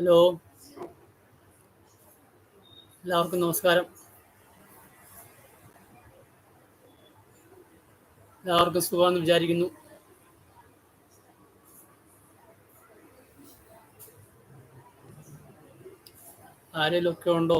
Hello. എല്ലാവർക്കും നമസ്കാരം. എല്ലാവർക്കും സുഖമാണെന്ന് വിചാരിക്കുന്നു. ആരെങ്കിലും ഒക്കെ ഉണ്ടോ?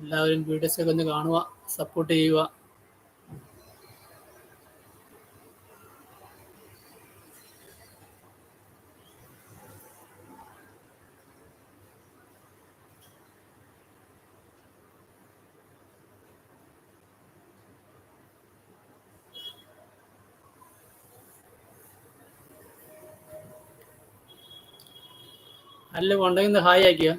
എല്ലാവരും വീഡിയോസ് ഒക്കെ ഒന്ന് കാണുക സപ്പോർട്ട് ചെയ്യുക. അല്ല ഉണ്ടെങ്കിൽ ഹായ് ആക്കിയ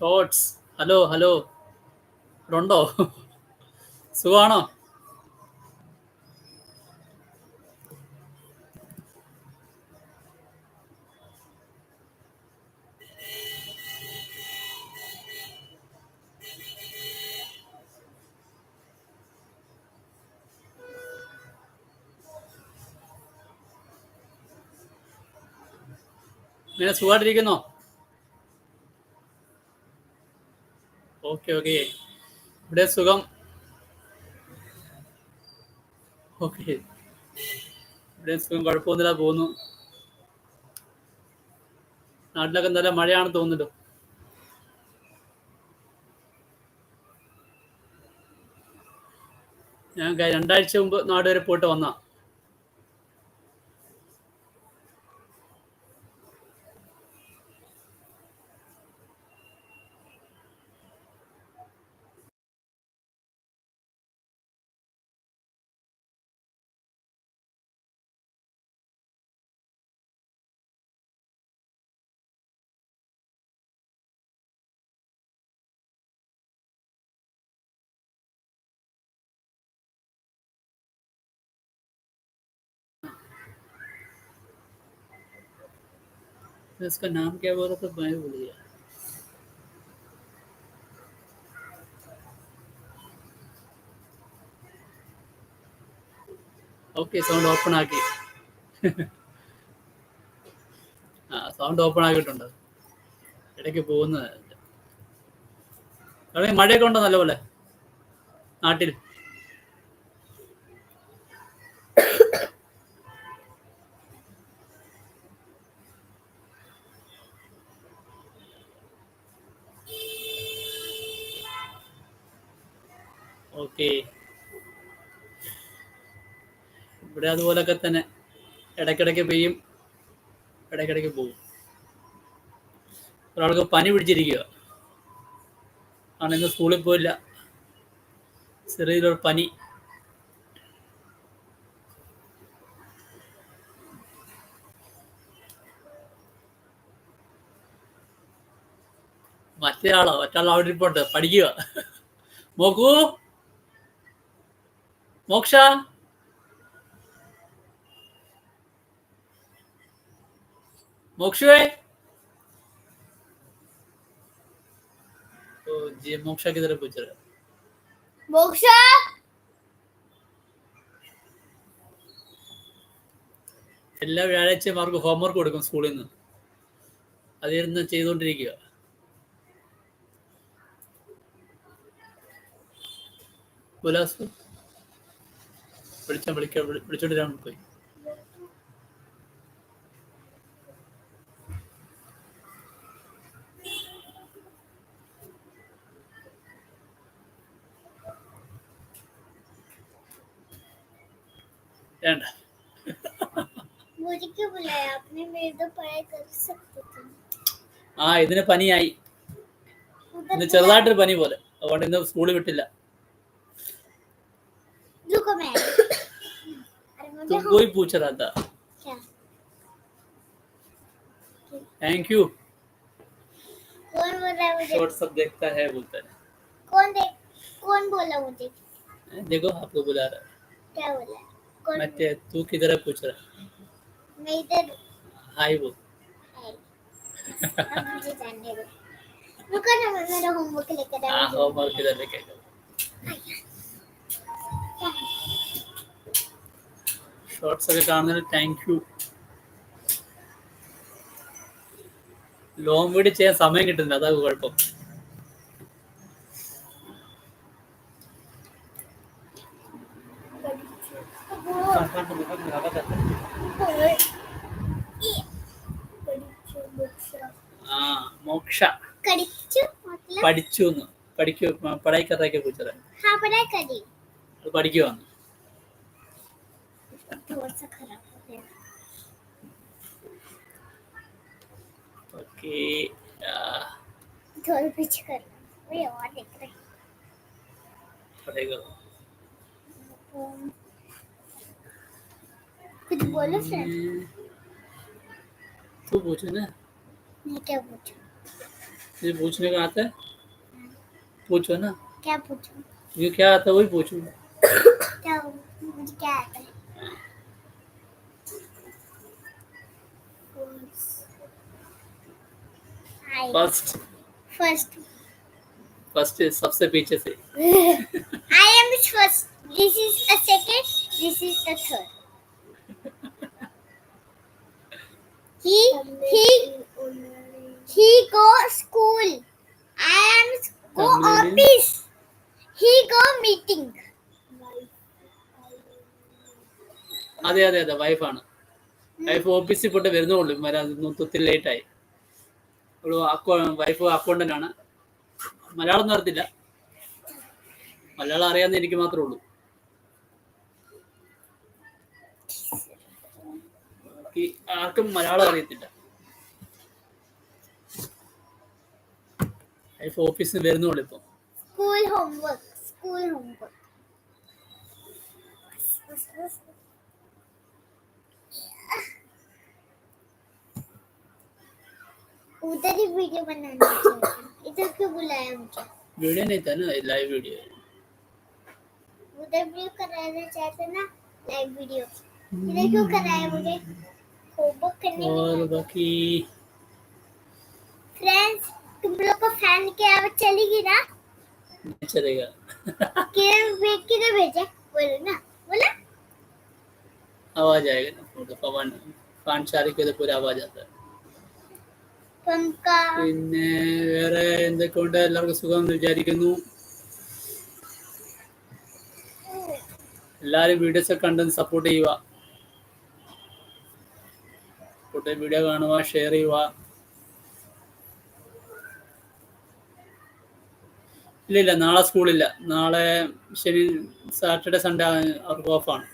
ഷോർട്സ് ഹലോ ഹലോ. ഉണ്ടോ സുഖമാണോ? ഇങ്ങനെ സുഖമായിട്ടിരിക്കുന്നോ? ഓക്കെ ഓക്കെ ഇവിടെ സുഖം. ഓക്കെ ഇവിടെ സുഖം കുഴപ്പമൊന്നുമില്ല പോകുന്നു. നാട്ടിലൊക്കെ നല്ല മഴയാണെന്ന് തോന്നുന്നുണ്ടോ? ഞാൻ രണ്ടാഴ്ച മുമ്പ് നാട് വരെ പോയിട്ട് വന്നാ इसका नाम क्या बोला तो मैं भूल गया ഓക്കെ സൗണ്ട് ഓപ്പൺ ആക്കി ആ സൗണ്ട് ഓപ്പൺ ആക്കിയിട്ടുണ്ട് ഇടയ്ക്ക് പോകുന്നത് അവിടെ മഴയൊക്കെ ഉണ്ടോ നല്ലപോലെ നാട്ടിൽ ഓക്കെ. ഇവിടെ അതുപോലൊക്കെ തന്നെ ഇടയ്ക്കിടയ്ക്ക് പെയ്യും ഇടയ്ക്കിടയ്ക്ക് പോകും ഒരാൾക്ക് പനി പിടിച്ചിരിക്കുക ആണ് ഇന്ന് സ്കൂളിൽ പോയില്ല. ചെറിയൊരു പനി. മറ്റേ ആളോ മറ്റാൾ അവിടെ ഇരിപ്പുണ്ട് പഠിക്കുക നോക്കൂ മോക്ഷ मोक्षे तो जी मोक्षा की तरफ पूछ रहा है മോക്ഷ എല്ലാ വ്യാഴാഴ്ചയും അവർക്ക് ഹോംവർക്ക് കൊടുക്കും സ്കൂളിൽ നിന്ന് അതിരുന്ന് ചെയ്തുകൊണ്ടിരിക്കുക ഉല്ലാസ് വിളിച്ചാൽ വിളിക്കാം വിളിച്ചോണ്ട് ഞാൻ പോയി. ആ ഇതിന് പനിയായി. ഇന്ന് ചെറുതായിട്ടൊരു പനി പോലെ. അതുകൊണ്ട് ഇന്ന് സ്കൂളിൽ വിട്ടില്ല. अरे मुझे तुम कोई पूछ रहा था। थैंक यू मुझे? शॉर्ट सब देखता है बोलता है। कौन देख कौन बोला मुझे? देखो आपको बुला रहा क्या बोला कौन है मैं तू किधर है पूछ रहा मैं इधर हाय बोल। है। अब मुझे जानने दो। रुको ना मैं मेरा होमवर्क लेकर हाँ आऊँगी। होमवर्क किधर लेके ഷോർട്സ് ഒക്കെ കാണുന്നതിന് താങ്ക് യു ലോങ് വീട് ചെയ്യാൻ സമയം കിട്ടുന്നില്ല അതാ കുഴപ്പം. മോക്ഷ. പഠിച്ചു പഠിക്കൂ പടായി പഠിക്കുവാന്ന്. थोड़ा सा खराब हो गया ओके थोड़ा पीछे कर और देख रहे पड़ेगा कुछ बोलो फ्रेंड तू पूछो ना मैं क्या पूछूँ? पूछने का आता है पूछो ना क्या पूछूँ? ये क्या आता है वही पूछूँ। क्या मुझे क्या आता है? फर्स्ट फर्स्ट फर्स्ट सबसे पीछे से I am first. This is a second. This is a third. He he he go school. I am go Family. office. He go meeting. അതെ അതെ അതെ വൈഫാണ് വൈഫ് ഓഫീസിൽ പോയിട്ട് വരുന്നുള്ളൂ വരാൻ ഒത്തിരി ലേറ്റായി അക്കൗ വൈഫ് അക്കൗണ്ടന്റ് ആണ്. മലയാളം ഒന്നും അറിയത്തില്ല. മലയാളം അറിയാവുന്ന എനിക്ക് മാത്രമേ ഉള്ളൂ. ആർക്കും മലയാളം അറിയത്തില്ല. വൈഫ് ഓഫീസിൽ വരുന്നുള്ളൂ ഇപ്പം. School homework school homework. उधर ही वीडियो बनाना चाहिए इधर क्यों बुलाया मुझे? वीडियो नहीं था ना लाइव वीडियो उधर भी कराना चाहते ना लाइव वीडियो इधर क्यों कराया मुझे? होमवर्क करने और बाकी? फ्रेंड्स तुम लोग को फ़ैन के आवाज़ चलेगी ना? चलेगा। किधर भेज ना भेजे। बोलो ना बोला। आवाज़ आएगा ना फ़ोन पवन पाँच सारे के तो पूरा आवाज़ आता है। പിന്നെ വേറെ എന്തൊക്കെയുണ്ട്? എല്ലാവർക്കും സുഖം എന്ന് വിചാരിക്കുന്നു. എല്ലാവരും വീഡിയോസ് ഒക്കെ കണ്ടെന്ന് സപ്പോർട്ട് ചെയ്യുക. സപ്പോർട്ട് വീഡിയോ കാണുക ഷെയർ ചെയ്യുക. ഇല്ല ഇല്ല നാളെ സ്കൂളില്ല നാളെ ശനി സാറ്റർഡേ സൺഡേ അവർക്ക് ഓഫാണ്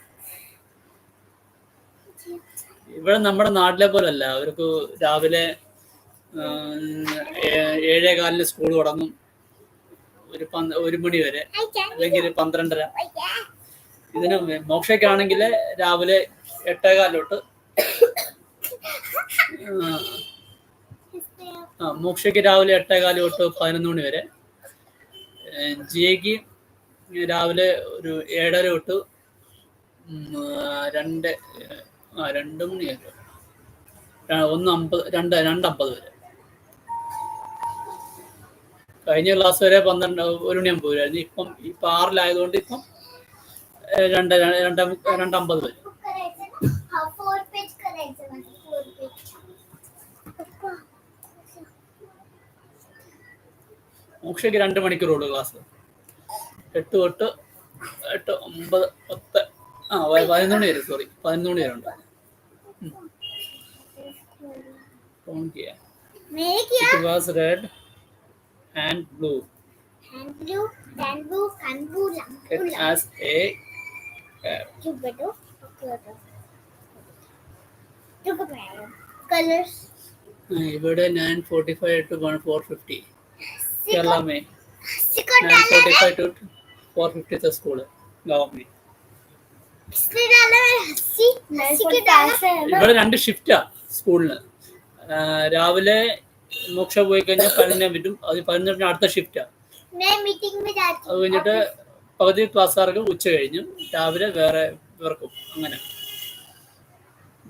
ഇവിടെ നമ്മുടെ നാട്ടിലെ പോലല്ല. അവർക്ക് രാവിലെ ഏഴേകാലിന് സ്കൂൾ തുടങ്ങും. ഒരു ഒരു മണി വരെ. അല്ലെങ്കിൽ പന്ത്രണ്ടര. ഇതിന് മോക്ഷയ്ക്കാണെങ്കിൽ രാവിലെ എട്ടേകാലിലോട്ട്. ആ മോക്ഷയ്ക്ക് രാവിലെ എട്ടേകാൽ തൊട്ട് പതിനൊന്ന് മണി വരെ. ജിയയ്ക്ക് രാവിലെ ഒരു ഏഴര തൊട്ട് രണ്ട് ആ രണ്ട് മണി വരെ. ഒന്ന് അമ്പത് രണ്ട് രണ്ടമ്പത് വരെ. കഴിഞ്ഞ ക്ലാസ് വരെ പന്ത്രണ്ട് ഒരു മണിയാകുമ്പോൾ വരുമായിരുന്നു ഇപ്പം ഇപ്പം ആറിലായതുകൊണ്ട് ഇപ്പം രണ്ട് രണ്ട് രണ്ടമ്പത് വരും. മോക്ഷയ്ക്ക് രണ്ട് മണിക്കൂറുള്ളൂ ക്ലാസ് എട്ട് തൊട്ട് എട്ട് ഒമ്പത് പത്ത് ആ പതിനൊന്ന് മണി വരെ സോറി പതിനൊന്ന് മണി വരെ ഉണ്ട്. ഫോൺ ചെയ്യാം. Make your... It was red. and blue. And blue, and blue, and blue. It has a pair. Colors. ഇവിടെ nine forty five two one four fifty Kerala may nine forty five two four fifty school ഗവ മേ ഇവിടെ രണ്ട് ഷിഫ്റ്റാ സ്കൂളിന് രാവിലെ മോക്ഷ പോയി കഴിഞ്ഞാൽ പതിനഞ്ചാം പറ്റും അത് പതിനഞ്ചിന് അടുത്ത ഷിഫ്റ്റാണ് मैं मीटिंग में जाती അത് കഴിഞ്ഞിട്ട് പകുതി ക്ലാസ്സുകാർക്ക് ഉച്ച കഴിഞ്ഞു രാവിലെ വേറെ ഇവർക്കും അങ്ങനെ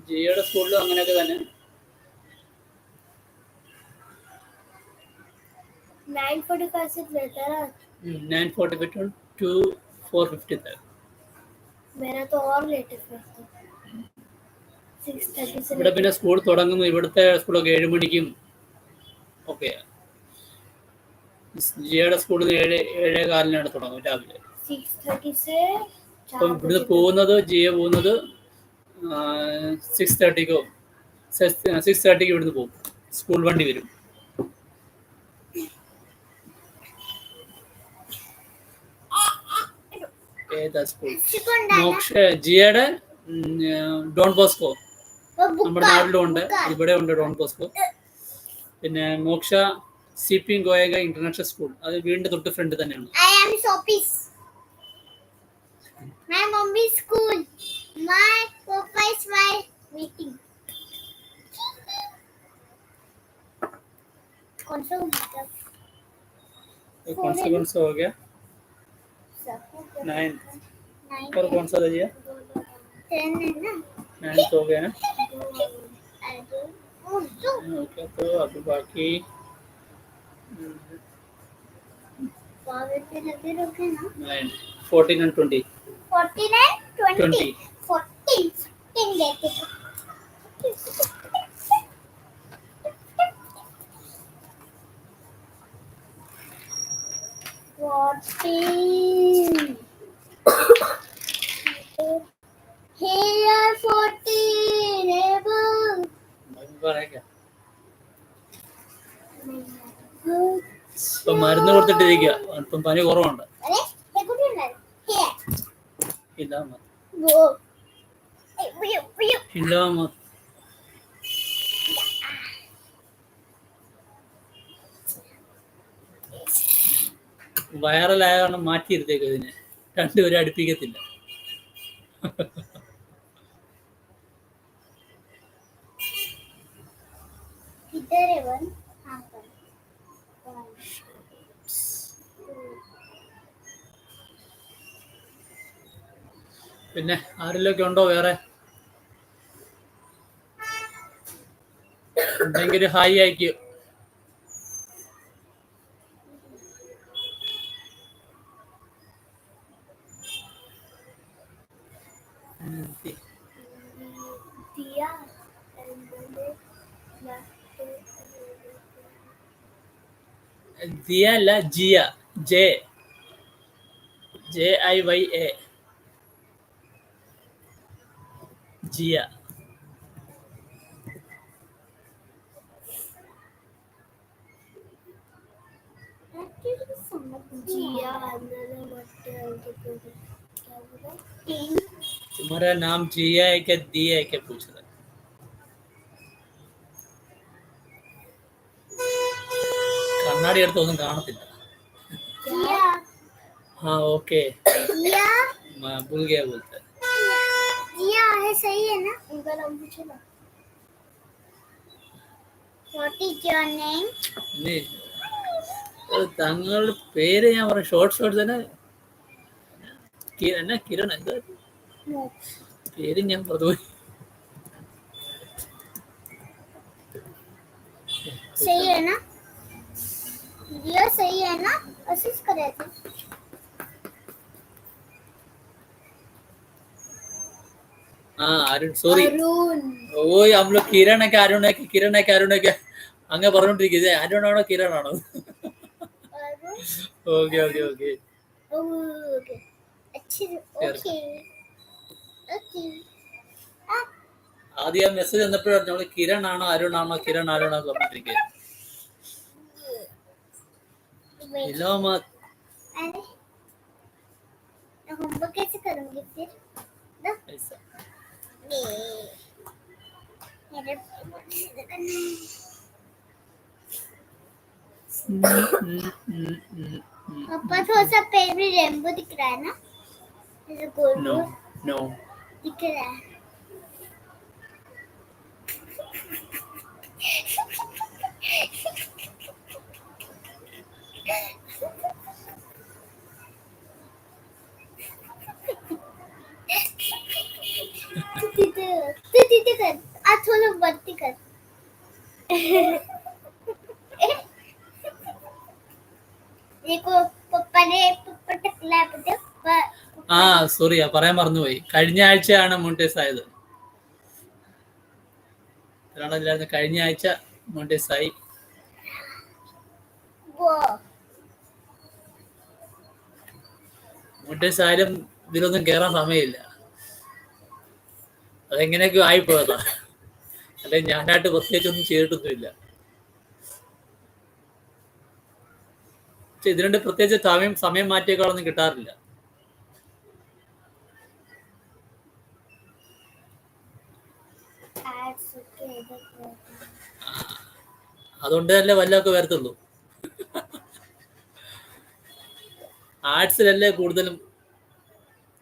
ജിയുടെ സ്കൂളിലും അങ്ങനെയൊക്കെ തന്നെ नाइन फोर्टी फाइव से लेता है nine forty five two four fifty मेरा तो और लेट है फिर तो सिक्स थर्टी से ഇവിടെ പിന്നെ സ്കൂൾ തുടങ്ങുന്നു ഇവിടുത്തെ സ്കൂളൊക്കെ ഏഴ് മണിക്കും ഓക്കെ ജിയുടെ സ്കൂളിൽ ഏഴ് ഏഴേ കാലിനാണ് തുടങ്ങും രാവിലെ. അപ്പം ഇവിടുന്ന് പോകുന്നത് ജിയെ പോകുന്നത് സിക്സ് തേർട്ടിക്കോ സിക്സ് തേർട്ടിക്ക് ഇവിടുന്ന് പോകും. സ്കൂൾ വണ്ടി വരും. ഏതാ സ്കൂൾ? മോക്ഷ ജിയുടെ ഡോൺ ബോസ്കോ. നമ്മുടെ നാട്ടിലും ഉണ്ട് ഇവിടെ ഉണ്ട് ഡോൺ ബോസ്കോ. പിന്നെ Moksha C P Goyaka international school അത് വീടിന്റെ തൊട്ട് ഫ്രണ്ട് തന്നെയാണ് I am Sopis. My mommy school. My papa is my meeting. कौन सा मतलब कौन सा कौन सा हो गया नाइन और कौन सा था जिया टेन है ना नाइन हो गया ना ಅದು ಬಾಕಿ fourteen and twenty twenty Fourteen. Here are fourteen able. പറയാം. ഇപ്പൊ മരുന്ന് കൊടുത്തിട്ടിരിക്കുക ഇപ്പം പനി കുറവുണ്ട്. ഇല്ലാമ വൈറലായ കാരണം മാറ്റിയിരുത്തേക്ക് ഇതിനെ. രണ്ടുപേരും അടുപ്പിക്കത്തില്ല. പിന്നെ ആരെങ്കിലൊക്കെ ഉണ്ടോ വേറെ? ഉണ്ടെങ്കിൽ ഹായ് അയക്കൂ ദിയ അല്ല Jiya J. J I Y A. जिया अंदर मत क्या बोला तीन तुम्हारा नाम जिया है क्या दिया है क्या पूछ रहा है കണ്ണാടി എടുത്തൊന്നും കാണത്തില്ല जिया हाँ ओके जिया मैं भूल गया बोलते जिया है सही है ना उनका नाम पूछो ना What is your name? ഇനി ഒരു തങ്ങളുടെ പേര് ഞാൻ പറയാം ഷോർട്ട് ഷോർട്ട് തന്നെ കി- എന്നാ കിരൺ എന്താ No. പേര് ഞാൻ മറന്നുപോയി सही है ना जिया सही है ना कोशिश करे थे हाँ अरुण सॉरी अरुण ഓ हम लोग किरण है क्या अरुण है कि किरण है क्या अरुण है क्या അങ്ങ് പറഞ്ഞോണ്ടിരിക്കുന്നത് അരുൺ ആണോ കിരൺ ആണോ Arun okay okay okay okay अच्छी ओके ओके Ah, ആദ്യം ആ മെസ്സേജ് വന്നപ്പോഴാണ് നമ്മള് കിരൺ ആണോ അരുൺ ആണോ കിരൺ അരുൺ ആണോ പറഞ്ഞിരിക്കുന്നത് wait. ഇല്ലോ മ- अरे मैं होमवर्क कैसे करूंगी फिर पापा थोड़ा सा पेड़ में रेनबो दिख रहा है ना? जैसे गोल नो नो दिख रहा है। तू तिथे कर आज थोडं वरती कर देखो पप्पा ने पप्पा टकला पता ആ സോറി പറയാൻ മറന്നുപോയി കഴിഞ്ഞ ആഴ്ചയാണ് മോണ്ടേസ് ആയത് ഒരാളില്ലായിരുന്നു കഴിഞ്ഞ ആഴ്ച മോണ്ടേസ് ആയി वो മോണ്ടേസ് ആയാലും ഇതിലൊന്നും കയറാൻ സമയമില്ല അതെങ്ങനെയൊക്കെ ആയിപ്പോയതാ അല്ലെ ഞാനായിട്ട് പ്രത്യേകിച്ചൊന്നും ചെയ്തിട്ടൊന്നുമില്ല. പക്ഷെ ഇതിനുണ്ട് പ്രത്യേകിച്ച് സമയം സമയം മാറ്റിയേക്കാളൊന്നും കിട്ടാറില്ല. അതുകൊണ്ട് തന്നെ വല്ലതൊക്കെ വരത്തുള്ളൂ. ആർട്സിലല്ലേ കൂടുതലും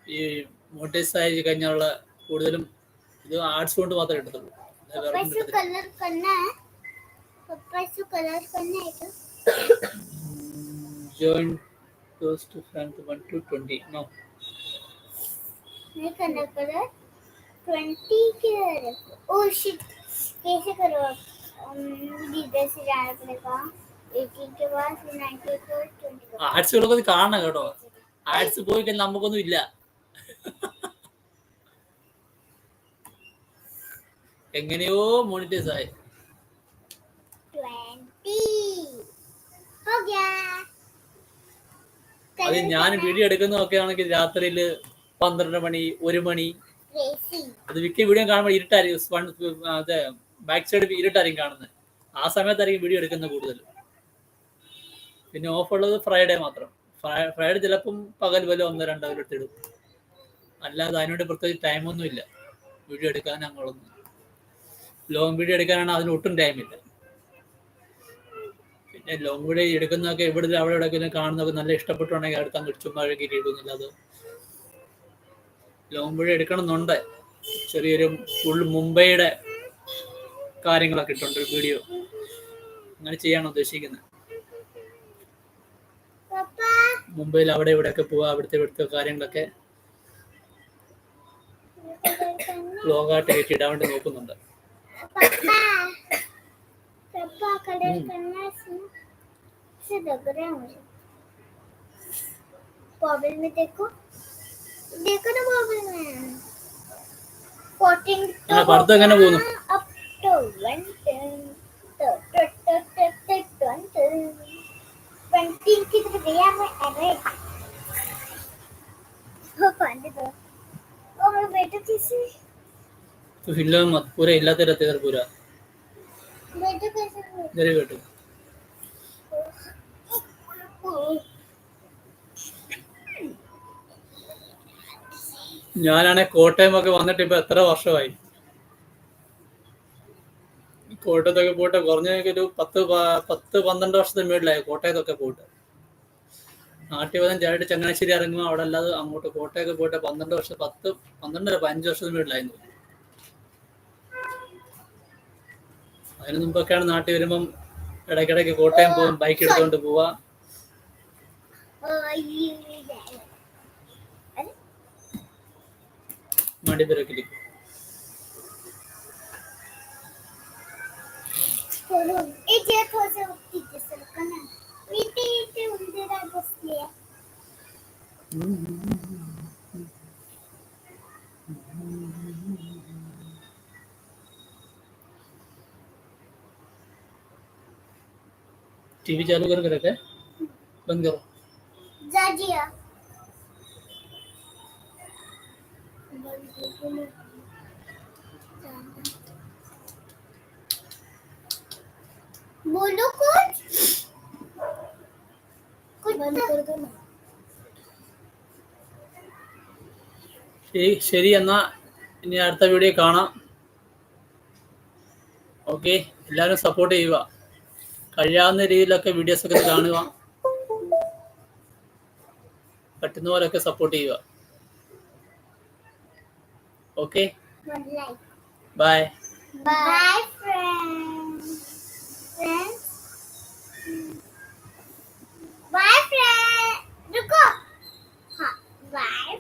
ഈ മോട്ടേഴ്സ് ആയി കഴിഞ്ഞുള്ള കൂടുതലും ഇത് ആർട്സ് കൊണ്ട് മാത്രമേ കിട്ടത്തുള്ളൂ അല്ലാതെ വേറെ पप्पा ഒന്നും से കിട്ടത്തില്ല. कलर करना है पप्पा से कलर करना है क्या join close to front 1 to 20 no नहीं करना कलर ट्वेंटी के ओ शिट कैसे करो इधर से जाना पड़ेगा एटीन के बाद फिर नाइनटी को ट्वेंटी ആർട്സുകളൊക്കെ ഇത് കാണണം കേട്ടോ ആർട്സ് പോയി കഴിഞ്ഞാൽ നമുക്കൊന്നും ഇല്ല എങ്ങനെയോ മോണിറ്റൈസ് ആയി. അത് ഞാൻ വീഡിയോ എടുക്കുന്നതൊക്കെ ആണെങ്കിൽ രാത്രിയിൽ പന്ത്രണ്ട് മണി ഒരു മണി. അത് മിക്ക വീഡിയോ കാണുമ്പോൾ ഇരുട്ടായിരിക്കും. അതെ ബാക്ക് സൈഡ് ഇരുട്ടായിരിക്കും കാണുന്നത്. ആ സമയത്തായിരിക്കും വീഡിയോ എടുക്കുന്നത് കൂടുതൽ. പിന്നെ ഓഫ് ഉള്ളത് ഫ്രൈഡേ മാത്രം. ഫ്രൈഡേ ചിലപ്പം പകൽ വല്ല ഒന്നോ രണ്ടോ എടുത്തിടും അല്ലാതെ അതിനോട് പ്രത്യേകിച്ച് ടൈമൊന്നുമില്ല വീഡിയോ എടുക്കാൻ അങ്ങോട്ടൊന്നും. ലോങ് വീഡിയോ എടുക്കാനാണ് അതിന് ഒട്ടും ടൈമില്ല പിന്നെ ലോങ് വീഡിയോ എടുക്കുന്നതൊക്കെ ഇവിടെ അവിടെ ഇടയ്ക്ക് കാണുന്നൊക്കെ നല്ല ഇഷ്ടപ്പെട്ടുണ്ടെങ്കിൽ എടുക്കാൻ ചുമ്മാ കയറി ഇടുന്നില്ലത് ലോങ് വീഡിയോ എടുക്കണമെന്നുണ്ട്. ചെറിയൊരു ഫുൾ മുംബൈയുടെ കാര്യങ്ങളൊക്കെ ഇട്ടുണ്ട് വീഡിയോ അങ്ങനെ ചെയ്യാൻ ഉദ്ദേശിക്കുന്നത്. മുംബൈയിൽ അവിടെ ഇവിടെയൊക്കെ പോവാ അവിടുത്തെ ഇവിടുത്തെ കാര്യങ്ങളൊക്കെ. ബ്ലോഗായിട്ട് കയറ്റി വേണ്ടി നോക്കുന്നുണ്ട്. पप्पा कलर करना से लग रहा है मुझे बॉबल में देखो देखो ना बॉबल में फोर्टीन तो पढ़ता क्या ना बोलो अप टू वन तो तो तो तो तो ट्वेंटी की तरफ गया मैं अरे वो कौन दे दो ओ मैं बेटा किसी ഫില്ല മത്പൂര ഇല്ലാത്ത രത്തേർ പൂര. ഇതരെ കേട്ടു ഞാനാണെ കോട്ടയം ഒക്കെ വന്നിട്ട് ഇപ്പൊ എത്ര വർഷമായി? കോട്ടയത്തൊക്കെ പോയിട്ട് കുറഞ്ഞൊക്കെ ഒരു പത്ത് പത്ത് പന്ത്രണ്ട് വർഷത്തിന് മേളിലായി കോട്ടയത്തൊക്കെ പോയിട്ട്. നാട്ടിവതം ചാടിയിട്ട് ചങ്ങനാശ്ശേരി ഇറങ്ങുമ്പോൾ അവിടെ അല്ലാതെ അങ്ങോട്ട് കോട്ടയൊക്കെ പോയിട്ട് പന്ത്രണ്ട് വർഷം പത്ത് പന്ത്രണ്ടര പതിനഞ്ച് വർഷത്തിന് മേളിലായിരുന്നു അതിന് മുമ്പൊക്കെയാണ് നാട്ടിൽ വരുമ്പം ഇടയ്ക്കിടയ്ക്ക് കോട്ടയം പോകും ബൈക്ക് എടുത്തുകൊണ്ട് പോവാ. ओ ये टीवी चालू कर के रखे बंद करो जा जिया बोलो कुछ कुछ बंद कर दो ना ശരി ശരി എന്നാ ഇനി അടുത്ത വീഡിയോ കാണാം ഓക്കെ എല്ലാവരും സപ്പോർട്ട് ചെയ്യുക കഴിയാവുന്ന രീതിയിലൊക്കെ വീഡിയോസ് ഒക്കെ കാണുക പറ്റുന്ന പോലെയൊക്കെ സപ്പോർട്ട് ചെയ്യുക okay bye bye friends friends bye friends रुको हाँ बाय